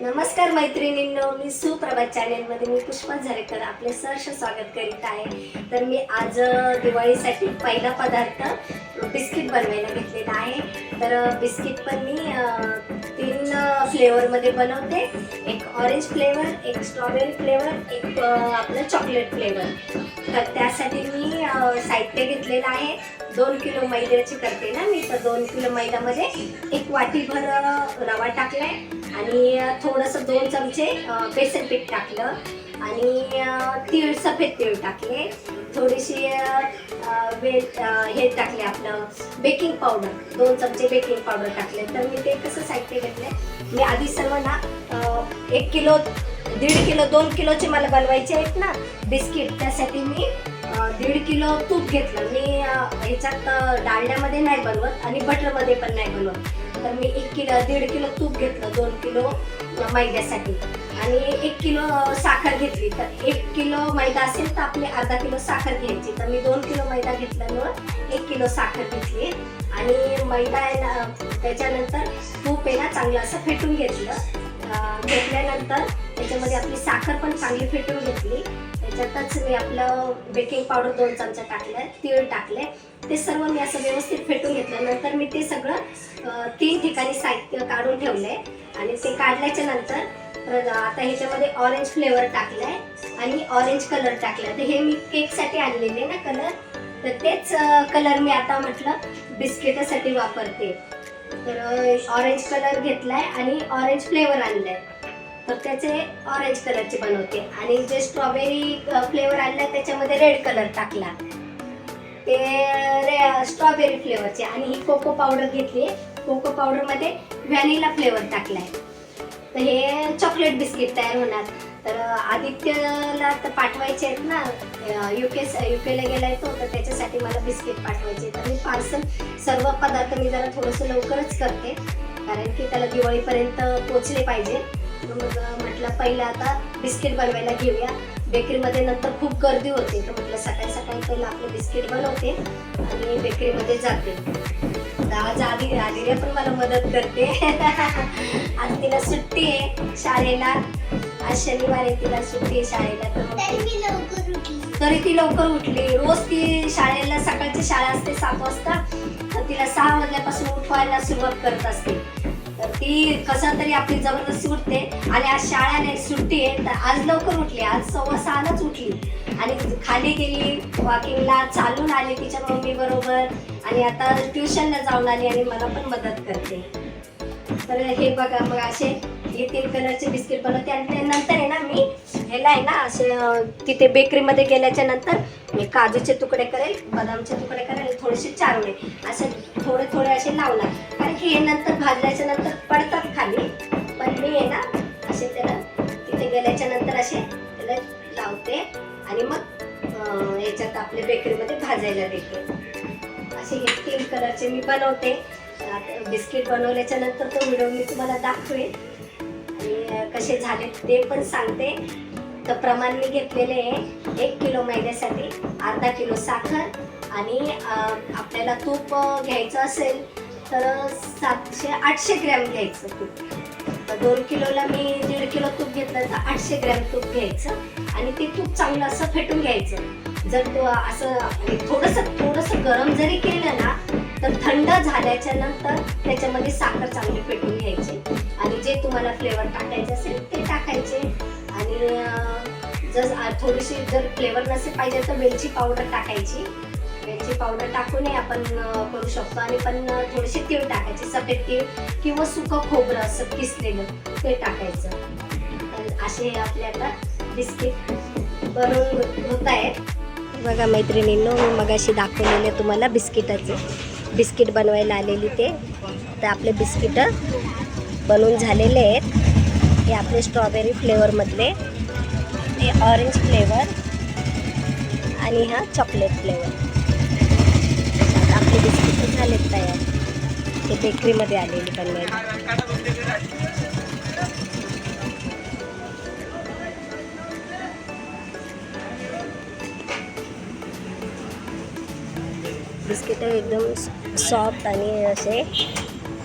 नमस्कार मैत्रिणींनो मी सुप्रभात चॅनेलमध्ये मी पुष्पा झरेकर आपले सहर्ष स्वागत करीत आहे. तर मी आज दिवाळीसाठी पहिला पदार्थ बिस्किट बनवायला घेतलेला आहे. तर बिस्किट पण मी तीन फ्लेवरमध्ये बनवते. एक ऑरेंज फ्लेवर एक स्ट्रॉबेरी फ्लेवर एक आपलं चॉकलेट फ्लेवर तर त्यासाठी मी साहित्य घेतलेलं आहे. दोन किलो मैद्याची करते ना मी. तर दोन किलो मैद्यामध्ये एक वाटीभर रवा टाकला आहे आणि थोडंसं दोन चमचे बेसन पीठ टाकलं आणि तीळ सफेद तीळ टाकले. थोडीशी वे हे टाकले आपलं बेकिंग पावडर. दोन चमचे बेकिंग पावडर टाकले. तर मी ते कसं साहित्य घेतले मी आधी सर्व ना एक किलो दीड किलो दोन किलोचे मला बनवायचे आहेत ना बिस्किट. त्यासाठी मी दीड किलो तूप घेतलं. मी ह्याच्यात डाळण्यामध्ये नाही बनवत आणि बटरमध्ये पण नाही बनवत. तर मी एक किलो दीड किलो तूप घेतलं दोन किलो मैद्यासाठी. आणि एक किलो साखर घेतली. तर एक किलो मैदा असेल तर आपली अर्धा किलो साखर घ्यायची. तर मी दोन किलो मैदा घेतल्यामुळं एक किलो साखर घेतली. आणि मैदा आहे ना त्याच्यानंतर तूप आहे ना चांगलं असं फेटून घेतलं. घेतल्यानंतर त्याच्यामध्ये आपली साखर पण चांगली फेटून घेतली. त्याच्यातच मी आपलं बेकिंग पावडर दोन चमचा टाकले तीळ टाकले ते सर्व मी असं व्यवस्थित फेटून घेतलं. नंतर मी ते सगळं तीन ठिकाणी साहित्य काढून ठेवले आणि ते काढल्याच्या नंतर आता ह्याच्यामध्ये ऑरेंज फ्लेवर टाकलाय आणि ऑरेंज कलर टाकलाय. तर हे मी केकसाठी आणलेले ना कलर तर तेच कलर मी आता म्हटलं बिस्किटासाठी वापरते. तर ऑरेंज कलर घेतलाय आणि ऑरेंज फ्लेवर आणलाय. तर त्याचे ऑरेंज कलरचे बनवते. आणि जे स्ट्रॉबेरी फ्लेवर आणला त्याच्यामध्ये रेड कलर टाकला. ते रे स्ट्रॉबेरी फ्लेवरचे आणि ही कोको पावडर घेतली. कोको पावडरमध्ये व्हॅनिला फ्लेवर टाकलाय. तर हे चॉकलेट बिस्किट तयार होणार. तर आदित्यला तर पाठवायचे आहेत ना. युके युकेला गेलाय तो तर त्याच्यासाठी मला बिस्किट पाठवायचे तर मी पार्सल सर्व पदार्थ मी जरा थोडंसं लवकरच करते. कारण की त्याला दिवाळीपर्यंत पोचले पाहिजे. मग म्हटलं पहिलं आता बिस्किट बनवायला घेऊया. बेकरीमध्ये नंतर खूप गर्दी होते तर म्हटलं सकाळी सकाळी पहिलं आपलं बिस्किट बनवते आणि बेकरीमध्ये जाते. आज आधी आदिल्या पण मला मदत करते. आज तिला सुट्टी आहे शाळेला. आज शनिवार आहे तिला सुट्टी आहे शाळेला. तर तर ती- लवकर उठली. रोज ती शाळेला सकाळची शाळा असते सात वाजता. तर तिला सहा वाजल्यापासून उठवायला सुरुवात करत असते. ती कसं तरी आपली जबरदस्ती उठते. आणि आज शाळा नाही सुट्टी आहे तर आज लवकर उठली. आज सव्वा सहालाच उठली. आणि खाली गेली वॉकिंगला चालून आली तिच्या मम्मी बरोबर. आणि आता ट्युशनला जाऊन आली आणि मला पण मदत करते. तर हे बघा मग असे हे तीन कलरचे बिस्किट बनवते. आणि त्यानंतर आहे ना मी ह्याला आहे ना असे तिथे बेकरीमध्ये गेल्याच्यानंतर मी काजूचे तुकडे करेल बदामचे तुकडे करेल थोडेसे चारवणे असे थोडे थोडे असे लावणार. कारण की हे नंतर भाजल्याच्या नंतर पडतात खाली. पण मी आहे ना असे त्याला तिथे गेल्याच्यानंतर असे त्याला लावते आणि मग याच्यात आपल्या बेकरीमध्ये भाजायला देते. असे हे तीन कलरचे मी बनवते. आता बिस्किट बनवल्याच्या नंतर तो व्हिडिओ मी तुम्हाला दाखवेन आणि कसे झाले ते पण सांगते. तर प्रमाण मी घेतलेले आहे एक किलो मैद्यासाठी अर्धा किलो साखर आणि आपल्याला तूप घ्यायचं असेल तर सातशे आठशे ग्रॅम घ्यायचं तूप. तर दोन किलोला मी दीड किलो तूप घेतलं तर आठशे ग्रॅम तूप घ्यायचं आणि ते तूप चांगलं असं फेटून घ्यायचं. जर तो असं म्हणजे थोडंसं थोडंसं गरम जरी केलं ना तर थंड झाल्याच्यानंतर त्याच्यामध्ये साखर चांगली पेटून घ्यायची. आणि जे तुम्हाला फ्लेवर टाकायचे असेल ते टाकायचे. आणि जर थोडीशी जर फ्लेवर नसेल पाहिजे तर वेलची पावडर टाकायची. वेलची पावडर टाकूनही आपण करू शकतो. आणि पण थोडीशी तीळ टाकायची सफेद तीळ किंवा सुकं खोबरं असं किसलेलं ते टाकायचं. असे आपले आता बिस्किट बनवून होत आहेत. बघा मैत्रिणींनो मी मगाशी दाखवलेले तुम्हाला बिस्किटाचे. बिस्किट बनवायला आलेली ते. तर आपले बिस्किटं बनवून झालेले आहेत. हे आपले स्ट्रॉबेरी फ्लेवरमधले हे ऑरेंज फ्लेवर आणि हा चॉकलेट फ्लेवर आता आपले बिस्किट झालेत तयार. ते बेकरीमध्ये आलेली बनवायला. बिस्किट एकदम सॉफ्ट आणि असे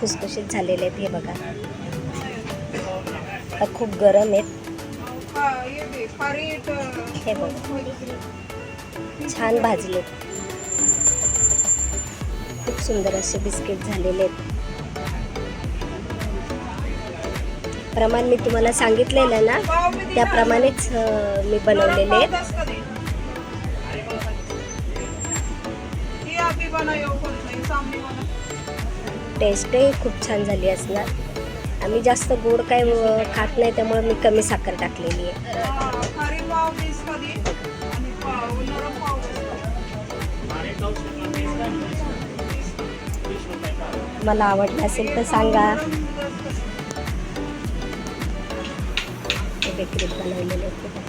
खुसखुशीत झालेले आहेत हे बघा. आता खूप गरम आहेत. हे बघ. छान भाजले. खूप सुंदर असे बिस्किट झालेले आहेत. प्रमाण मी तुम्हाला सांगितलेलं ना त्याप्रमाणेच मी बनवलेले आहेत. टेस्टही खूप छान झाली असणार. आम्ही जास्त गोड काय खात नाही त्यामुळे मी कमी साखर टाकलेली आहे. मला आवडलं असेल तर सांगा. बेकरीत बनवलेले आहेत.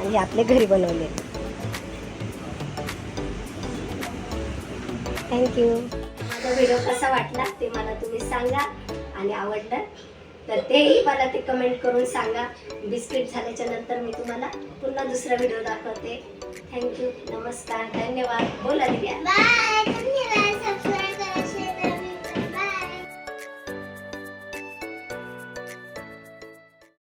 आणि आपले घरी बनवले थँक्यू माझा व्हिडिओ कसा वाटला ते मला तुम्ही सांगा. आणि आवडलं तर तेही मला ते कमेंट करून सांगा. बिस्किट झाल्याच्यानंतर मी तुम्हाला पुन्हा दुसरा व्हिडिओ दाखवते. थँक्यू नमस्कार. धन्यवाद. बोला दिव्या. बाय तुम्ही सबस्क्राईब